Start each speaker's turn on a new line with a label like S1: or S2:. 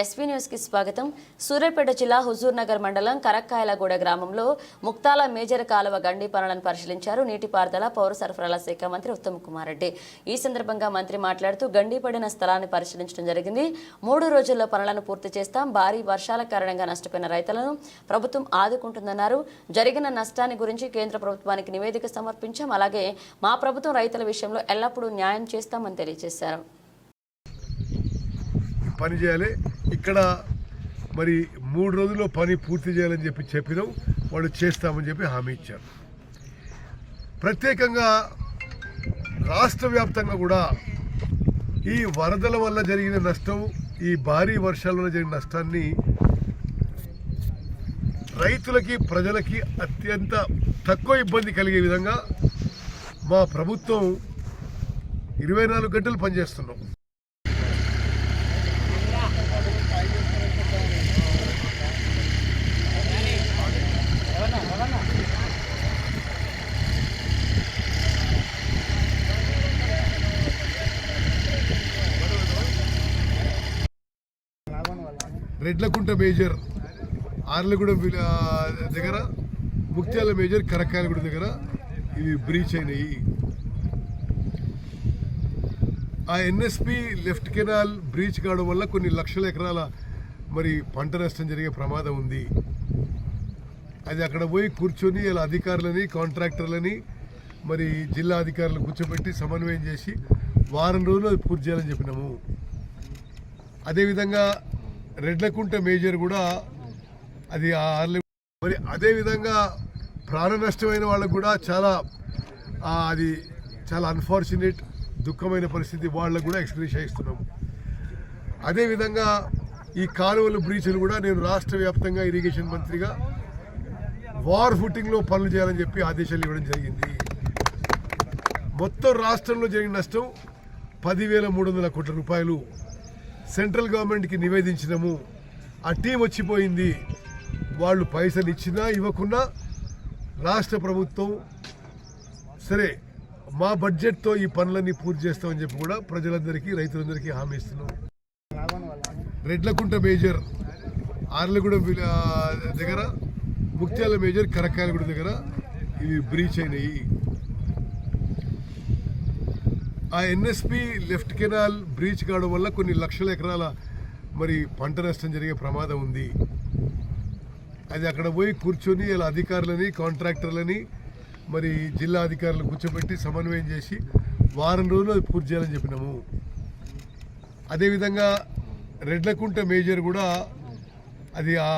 S1: SP న్యూస్కి స్వాగతం. సూర్యాపేట జిల్లా హుజూర్ నగర్ మండలం కరక్కాయలగూడ గ్రామంలో ముక్తాల మేజర్ కాలువ గండి పనులను పరిశీలించారు. నీటిపారుదల పౌర సరఫరాల శాఖ మంత్రి ఉత్తమ్ కుమార్ రెడ్డి. ఈ సందర్భంగా మంత్రి మాట్లాడుతూ గండి పడిన స్థలాన్ని పరిశీలించడం జరిగింది. మూడు రోజుల్లో పనులను పూర్తి చేస్తాం. భారీ వర్షాల కారణంగా నష్టపోయిన రైతులను ప్రభుత్వం ఆదుకుంటుందన్నారు. జరిగిన నష్టాన్ని గురించి కేంద్ర ప్రభుత్వానికి నివేదిక సమర్పించాం. అలాగే మా ప్రభుత్వం రైతుల విషయంలో ఎల్లప్పుడూ న్యాయం చేస్తామని తెలియజేశారు.
S2: పని చేయాలి. ఇక్కడ మరి మూడు రోజుల్లో పని పూర్తి చేయాలని చెప్పి చెప్పినాం. వాళ్ళు చేస్తామని చెప్పి హామీ ఇచ్చారు. ప్రత్యేకంగా రాష్ట్ర వ్యాప్తంగా కూడా ఈ వరదల వల్ల జరిగిన నష్టం ఈ భారీ వర్షాల వల్ల జరిగిన నష్టాన్ని రైతులకి ప్రజలకి అత్యంత తక్కువ ఇబ్బంది కలిగే విధంగా మా ప్రభుత్వం ఇరవై నాలుగు గంటలు పనిచేస్తున్నాం. రెడ్లకుంట మేజర్ ఆర్లగూడెం దగ్గర ముక్త్యాల మేజర్ కరకాయలగూడ దగ్గర ఇవి బ్రీచ్ అయినాయి. ఆ ఎన్ఎస్పి లెఫ్ట్ కెనాల్ బ్రీచ్ కావడం వల్ల కొన్ని లక్షల ఎకరాల మరి పంట నష్టం జరిగే ప్రమాదం ఉంది. అది అక్కడ పోయి కూర్చొని ఇలా అధికారులని కాంట్రాక్టర్లని మరి జిల్లా అధికారులు కూర్చోబెట్టి సమన్వయం చేసి వారం రోజులు అది పూర్తి చేయాలని చెప్పినాము. అదేవిధంగా రెడ్లకుంట మేజర్ కూడా అది ఆ మరి అదేవిధంగా ప్రాణ నష్టమైన వాళ్ళకు కూడా చాలా అది చాలా అన్ఫార్చునేట్ దుఃఖమైన పరిస్థితి వాళ్ళకు కూడా ఎక్స్ప్రెస్ చేస్తున్నాము అదేవిధంగా ఈ కాలువలు బ్రీచ్లు కూడా నేను రాష్ట్ర వ్యాప్తంగా ఇరిగేషన్ మంత్రిగా వార్ ఫుటింగ్లో పనులు చేయాలని చెప్పి ఆదేశాలు ఇవ్వడం జరిగింది. మొత్తం రాష్ట్రంలో జరిగిన నష్టం పదివేల మూడు వందల కోట్ల రూపాయలు. సెంట్రల్ గవర్నమెంట్కి నివేదించినాము. ఆ టీం వచ్చిపోయింది. వాళ్ళు పైసలు ఇచ్చినా ఇవ్వకున్నా రాష్ట్ర ప్రభుత్వం సరే మా బడ్జెట్తో ఈ పనులన్నీ పూర్తి చేస్తామని చెప్పి కూడా ప్రజలందరికీ రైతులందరికీ హామీ ఇస్తున్నాం. రెడ్లకుంట మేజర్ ఆర్లగూడెం దగ్గర ముక్త్యాల మేజర్ కరకాయలగూడ దగ్గర ఇవి బ్రీచ్ అయినాయి. ఆ ఎన్ఎస్పి లెఫ్ట్ కెనాల్ బ్రీచ్ కావడం వల్ల కొన్ని లక్షల ఎకరాల మరి పంట నష్టం జరిగే ప్రమాదం ఉంది. అది అక్కడ పోయి కూర్చొని ఇలా అధికారులని కాంట్రాక్టర్లని మరి జిల్లా అధికారులు కూర్చోబెట్టి సమన్వయం చేసి వారం రోజులు అది పూర్తి చేయాలని చెప్పినాము. అదేవిధంగా రెడ్లకుంట మేజర్ కూడా అది ఆ